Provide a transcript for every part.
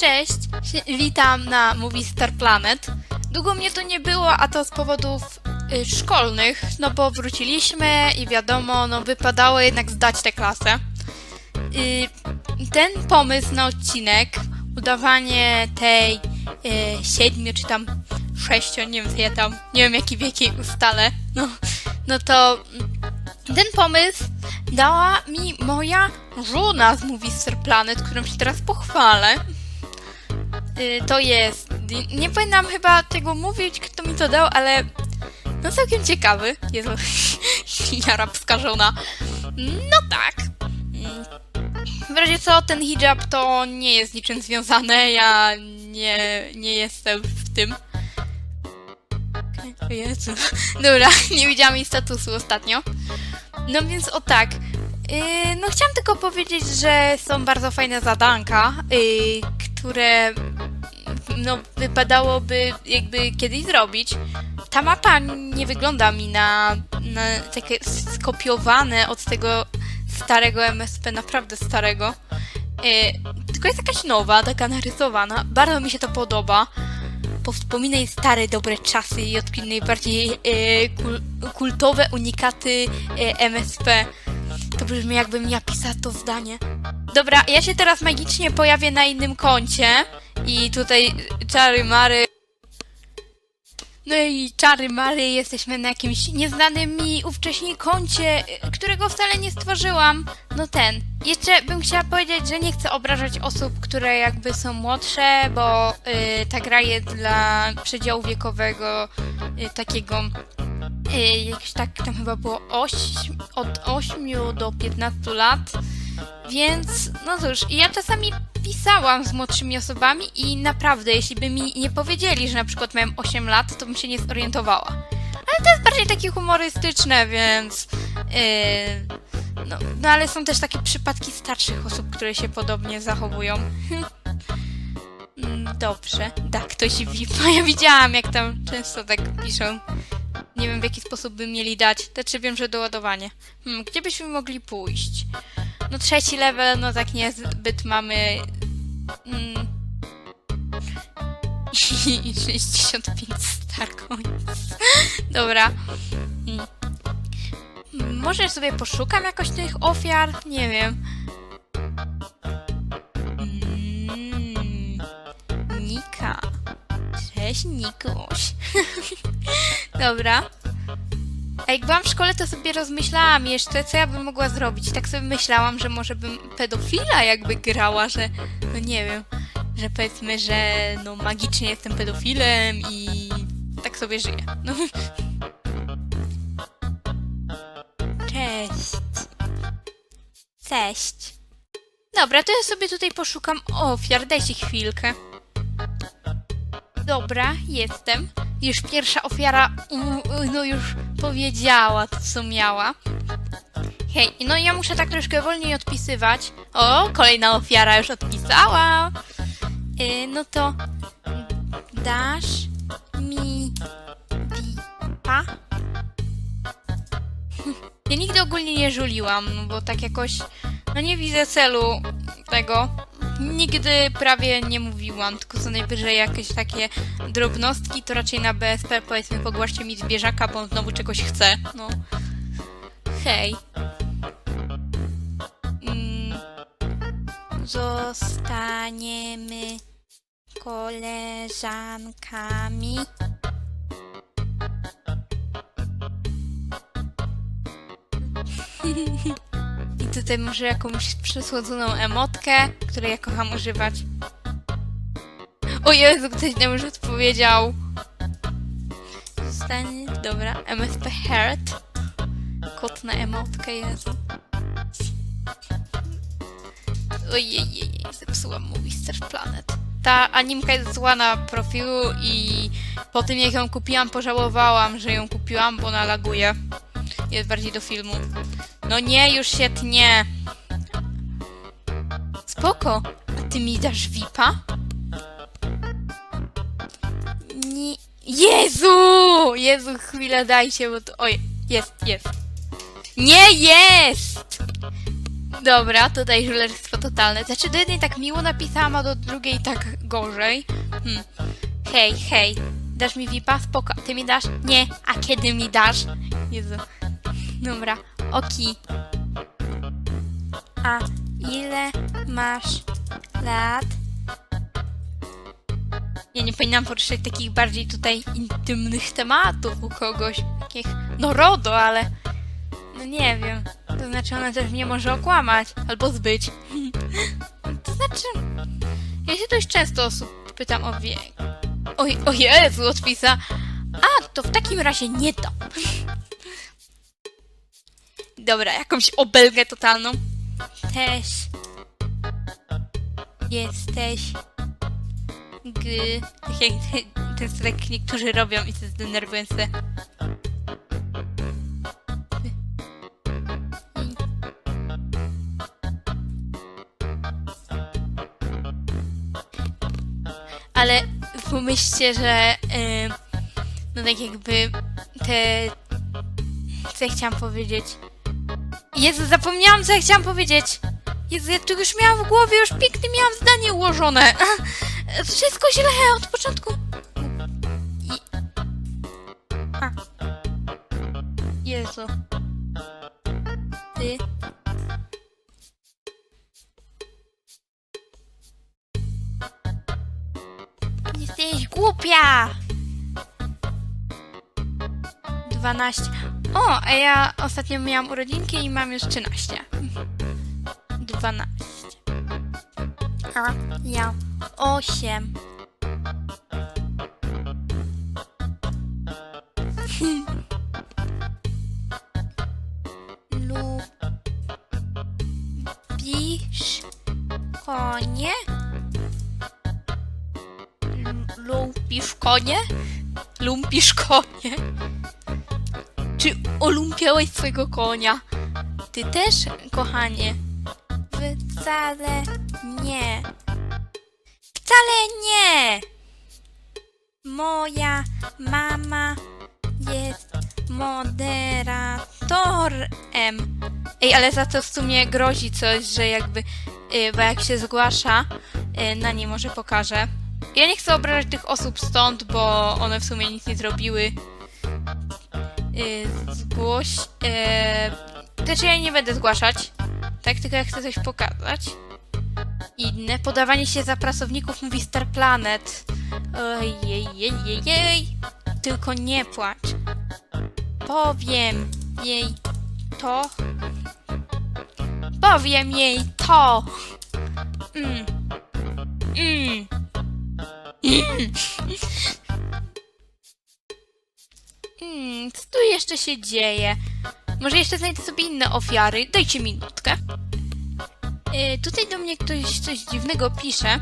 Cześć, witam na Movie Star Planet. Długo mnie tu nie było, a to z powodów y, szkolnych, no bo wróciliśmy i wiadomo, no wypadało jednak zdać tę klasę. Y, ten pomysł na odcinek, udawanie tej y, siedmiu czy tam sześciu, nie wiem ja tam, nie wiem jaki wiek jej ustalę, no, no to ten pomysł dała mi moja żona z Movie Star Planet, którą się teraz pochwalę. Y, to jest. Nie, powinnam chyba tego mówić, kto mi to dał, ale. No całkiem ciekawy. Jezu, arabska żona. No tak. Mm. W razie co, ten hijab to nie jest niczym związane. Ja nie, nie jestem w tym. Jezu. Dobra, nie widziałam jej statusu ostatnio. No więc o tak. Yy, no chciałam tylko powiedzieć, że są bardzo fajne zadanka, yy, które no, wypadałoby jakby kiedyś zrobić. Ta mapa nie wygląda mi na, na takie skopiowane od tego starego MSP, naprawdę starego. Yy, tylko jest jakaś nowa, taka narysowana. Bardzo mi się to podoba. Powspominaj stare, dobre czasy i odkryj najbardziej e, kul, kultowe unikaty e, MSP. To brzmi jakbym ja pisała to zdanie. Dobra, ja się teraz magicznie pojawię na innym koncie. I tutaj czary mary. No i czary mary, jesteśmy na jakimś nieznanym mi ówcześnie koncie, którego wcale nie stworzyłam. No ten. Jeszcze bym chciała powiedzieć, że nie chcę obrażać osób, które jakby są młodsze, bo y, ta gra jest dla przedziału wiekowego y, takiego y, jakieś tak tam chyba było od 8 do 15 lat. Więc, no cóż, ja czasami pisałam z młodszymi osobami i naprawdę, jeśli by mi nie powiedzieli, że na przykład miałem 8 lat, to bym się nie zorientowała. Ale to jest bardziej takie humorystyczne, więc. Yy, no, no ale są też takie przypadki starszych osób, które się podobnie zachowują. Mm, Dobrze, da ktoś VIP. Ja widziałam, jak tam często tak piszą. Nie wiem, w jaki sposób by mieli dać. Znaczy wiem, że doładowanie. Hmm, gdzie byśmy mogli pójść? No trzeci level, no tak niezbyt mamy... Mm, I 65 star coins. Dobra. Mm, Może sobie poszukam jakoś tych ofiar? Nie wiem. Mm, Nika. Cześć, Nikuś. Dobra. A jak byłam w szkole, to sobie rozmyślałam jeszcze, co ja bym mogła zrobić. Tak sobie myślałam, że może bym pedofila jakby grała, że no nie wiem, że powiedzmy, że no magicznie jestem pedofilem i tak sobie żyję. No. Cześć. Cześć. Dobra, to ja sobie tutaj poszukam ofiar. Dajcie chwilkę. Dobra, jestem. Już pierwsza ofiara, no już powiedziała co miała. Hej, no ja muszę tak troszkę wolniej odpisywać. O, kolejna ofiara już odpisała. Yy, no to dasz mi vipa? Ja nigdy ogólnie nie żuliłam, bo tak jakoś, no nie widzę celu tego. Nigdy prawie nie mówiłam, tylko co najwyżej jakieś takie drobnostki, to raczej na BSP powiedzmy pogłaszcie mi zwierzaka, bo on znowu czegoś chce, no. Hej. Mm, zostaniemy koleżankami. I tutaj może jakąś przesłodzoną emotkę, której ja kocham używać. O Jezu, ktoś nam już odpowiedział. Zostanie, dobra, MSP Heart. Kot na emotkę, Jezu. Ojej, zepsułam mu Star Planet. Ta animka jest zła na profilu i po tym jak ją kupiłam, pożałowałam, że ją kupiłam, bo ona laguje. Jest bardziej do filmu. No nie, już się tnie. Spoko. A ty mi dasz VIPa? Jezu! Jezu, chwilę dajcie, bo to... Oj, jest, jest. Nie jest! Dobra, tutaj żulerstwo totalne. Znaczy, do jednej tak miło napisałam, a do drugiej tak gorzej. Hmm. Hej, hej, dasz mi VIPa? Spoko. Ty mi dasz? Nie. A kiedy mi dasz? Jezu. Dobra, oki. A ile masz lat? Ja nie powinnam poruszać takich bardziej tutaj intymnych tematów u kogoś. Takich, no RODO, ale... No nie wiem. To znaczy ona też mnie może okłamać. Albo zbyć. to znaczy... Ja się dość często osób pytam o wiek. Oj, o Jezu, odpisa. A, to w takim razie nie to. Dobra, jakąś obelgę totalną. Też jesteś g... Tak jak ten- ten strek niektórzy robią i się zdenerwują się. Ale pomyślcie, że y, no tak jakby te... Co ja chciałam powiedzieć? Jezu, zapomniałam co ja chciałam powiedzieć! Jezu, ja to już miałam w głowie, już pięknie miałam zdanie ułożone. Wszystko źle od początku. Jezu. Ty. Jesteś głupia! 12. O, a ja ostatnio miałam urodzinki i mam już 13. 12. Ja 8. Lubisz konie? Lubisz konie? Lumpisz konie? Czy olumpiałeś swojego konia? Ty też, kochanie? Wcale nie. Wcale nie! Moja mama jest moderatorem. Ej, ale za to w sumie grozi coś, że jakby, y, bo jak się zgłasza, y, na nie może pokażę. Ja nie chcę obrażać tych osób stąd, bo one w sumie nic nie zrobiły. Y, zgłoś. Y, znaczy ja nie będę zgłaszać. Tak, tylko ja chcę coś pokazać. Inne. Podawanie się za pracowników mówi Star Planet. Ojej, jej, jej, jej. Tylko nie płacz. Powiem jej to. Powiem jej to. Mm. Mm. Mm. Hmm, co tu jeszcze się dzieje? Może jeszcze znajdę sobie inne ofiary. Dajcie minutkę. Yy, tutaj do mnie ktoś coś dziwnego pisze.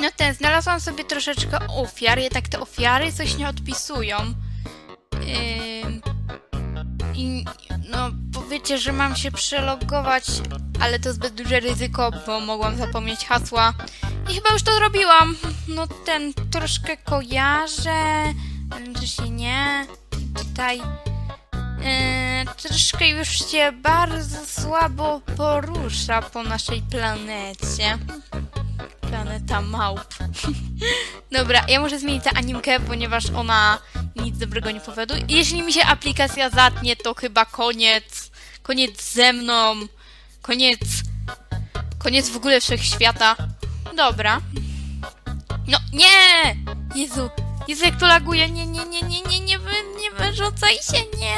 No ten, znalazłam sobie troszeczkę ofiar, jednak te ofiary coś nie odpisują. Yy, I no, powiecie, że mam się przelogować, ale to zbyt duże ryzyko, bo mogłam zapomnieć hasła. I chyba już to zrobiłam. No ten, troszkę kojarzę, czy się nie. Tutaj yy, troszkę już się bardzo słabo porusza po naszej planecie. Planeta małp. Dobra, ja muszę zmienić tę animkę, ponieważ ona nic dobrego nie powiaduje. Jeśli mi się aplikacja zatnie, to chyba koniec. Koniec ze mną. Koniec. Koniec w ogóle wszechświata. Dobra. No, nie! Jezu, Jezu, jak to laguje. Nie, nie, nie, nie, nie, nie, wy, nie wyrzucaj się, nie!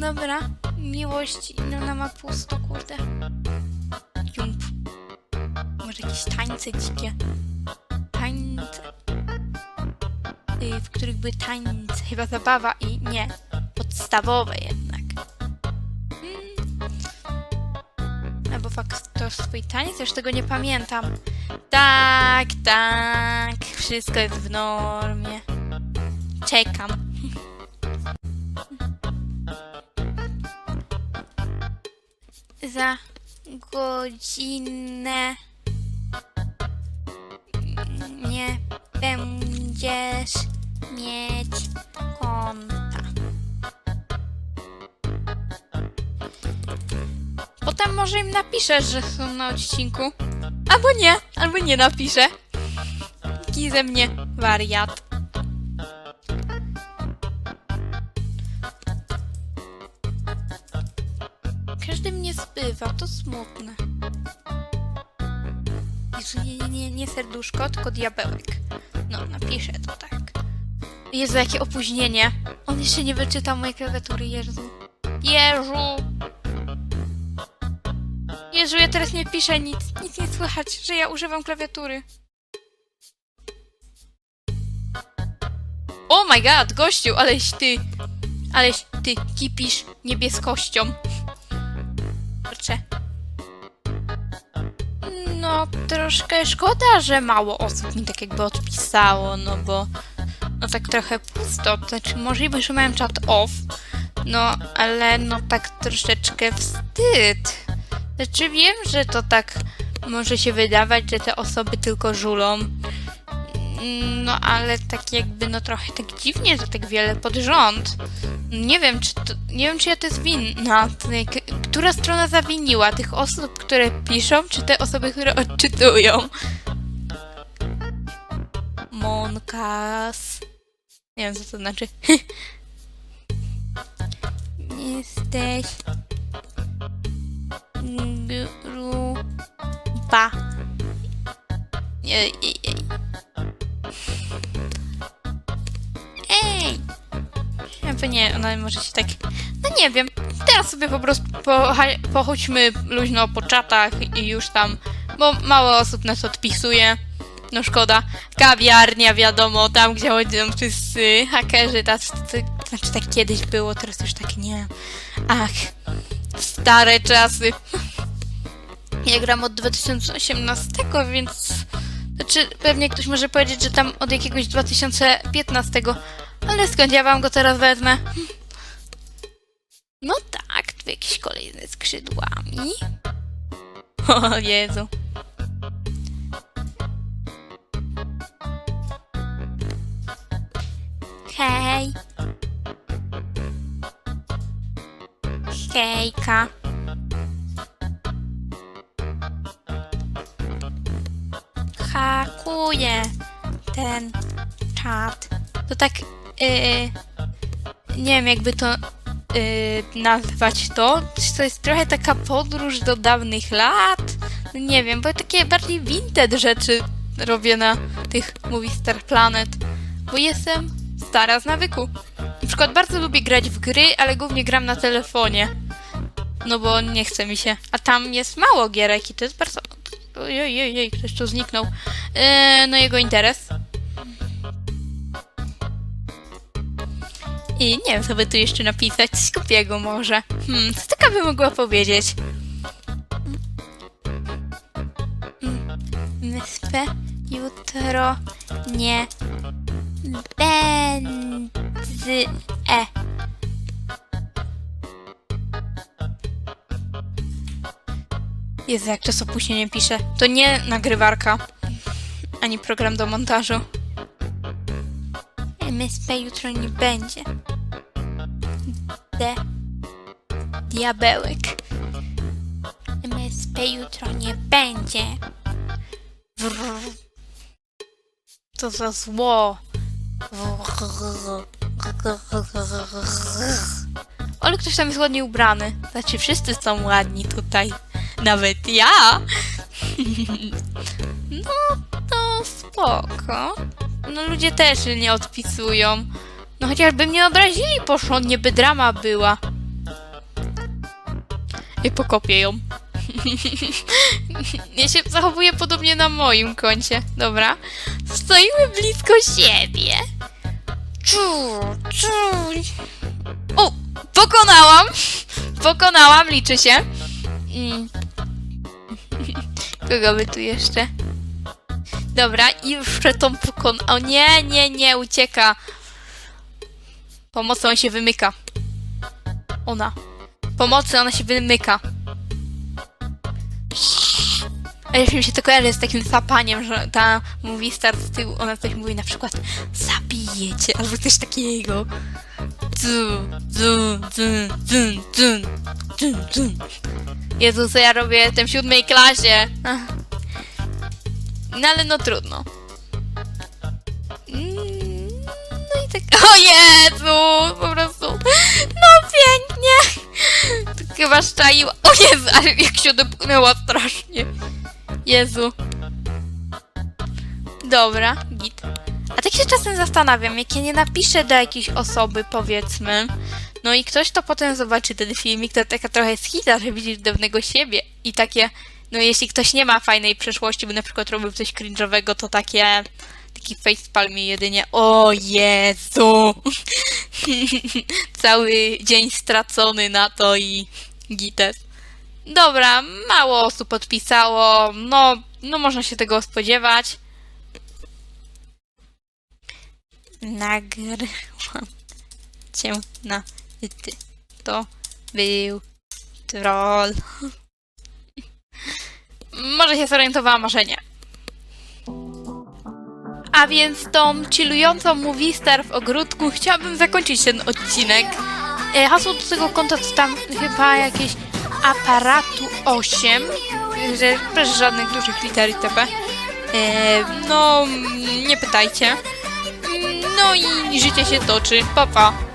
Dobra, miłość, no ona ma pusto, kurde. Jump. Może jakieś tańce dzikie. Tańce. Y, w których były tańce. Chyba zabawa i nie. Podstawowe jednak. Mm. Albo fakt to swój taniec? Już tego nie pamiętam. Tak, tak. Wszystko jest w normie. Czekam. Za godzinę nie będziesz mieć konta. Potem może im napiszę, że są na odcinku. Albo nie, albo nie napiszę. Jaki ze mnie wariat. Każdy mnie zbywa, to smutne. Jezu, nie, nie, nie, nie serduszko, tylko diabełek. No, napiszę to tak. Jezu, jakie opóźnienie. On jeszcze nie wyczytał mojej klawiatury, Jezu. Jezu! Jezu, ja teraz nie piszę nic, nic nie słychać, że ja używam klawiatury. Oh my god, gościu, aleś ty, aleś ty kipisz niebieskością. Kurczę. No, troszkę szkoda, że mało osób mi tak jakby odpisało, no bo no tak trochę pusto, to znaczy możliwe, że miałem chat off, no ale no tak troszeczkę wstyd. Znaczy wiem, że to tak może się wydawać, że te osoby tylko żulą, Mm, no ale tak jakby no trochę tak dziwnie, że tak wiele pod rząd. Nie wiem, czy to, nie wiem, czy ja to jest winna. Która strona zawiniła? Tych osób, które piszą, czy te osoby, które odczytują? Monkas. Nie wiem, co to znaczy. Jesteś gruba. Ej, ej, ej. Ej! Nie, ona może się tak... No nie wiem. Teraz sobie po prostu pocha- pochodźmy luźno po czatach i już tam... Bo mało osób nas odpisuje. No szkoda. Kawiarnia, wiadomo, tam gdzie chodzą wszyscy hakerzy, tacy, tacy, znaczy tak kiedyś było, teraz już tak nie. Ach, stare czasy. Ja gram od 2018, więc... Znaczy, pewnie ktoś może powiedzieć, że tam od jakiegoś 2015, ale skąd ja wam go teraz wezmę? No tak, tu jakieś kolejne skrzydłami. O Jezu. Hej. Hejka. Hakuje ten czat. To tak, yy, nie wiem jakby to yy, nazwać to. To jest trochę taka podróż do dawnych lat? No Nie wiem, bo takie bardziej vintage rzeczy robię na tych Movie Star Planet. Bo jestem stara z nawyku. Na przykład bardzo lubię grać w gry, ale głównie gram na telefonie. No bo nie chce mi się. A tam jest mało gierek i to jest bardzo... Ojej, ojej, ktoś tu zniknął. Eee, no jego interes. I nie wiem, co by tu jeszcze napisać. Skupiego może. Hmm, co taka by mogła powiedzieć? Mm, Wyspę jutro nie będzie. Jezu, jak to z opóźnieniem pisze. To nie nagrywarka, ani program do montażu. MSP jutro nie będzie. D. Diabełek. MSP jutro nie będzie. Wrr. Co za zło. Ale ktoś tam jest ładnie ubrany. Znaczy, wszyscy są ładni tutaj. Nawet ja. No to spoko. No ludzie też nie odpisują. No chociażby mnie obrazili, porządnie by drama była. I pokopię ją. ja się zachowuję podobnie na moim koncie. Dobra. Stoimy blisko siebie. Czu, czu. O! Pokonałam! Pokonałam, liczy się. Mm. Kogo by tu jeszcze? Dobra, i już tą pokon... O nie, nie, nie, ucieka. Pomocą się wymyka. Ona. Pomocy, ona się wymyka. A już mi się to kojarzy z takim sapaniem, że ta mówi star z tyłu, ona coś mówi na przykład zabijecie, albo coś takiego. Dzu, dzu, dzu, dzu, dzu, dzu, dzu. Jezu, co ja robię? Jestem w siódmej klasie. No ale no trudno. Mm, No i tak... O Jezu! Po prostu... No pięknie! To chyba szczaiła... O Jezu, ale jak się odepchnęła strasznie. Jezu. Dobra, git. A tak się czasem zastanawiam, jak ja nie napiszę do jakiejś osoby, powiedzmy, no i ktoś to potem zobaczy ten filmik, to taka trochę schita, że widzisz dawnego siebie i takie, no jeśli ktoś nie ma fajnej przeszłości, bo na przykład robił coś cringe'owego, to takie, taki facepalm jedynie, o Jezu! Cały dzień stracony na to i gites. Dobra, mało osób podpisało, no, no można się tego spodziewać. Nagrałam cię na To był troll. Może się zorientowała, może nie. A więc tą chillującą movie star w ogródku chciałabym zakończyć ten odcinek. E, hasło do tego konta to tam chyba jakieś aparatu 8, że bez żadnych dużych liter itp. E, no, nie pytajcie. No i życie się toczy. Pa, pa.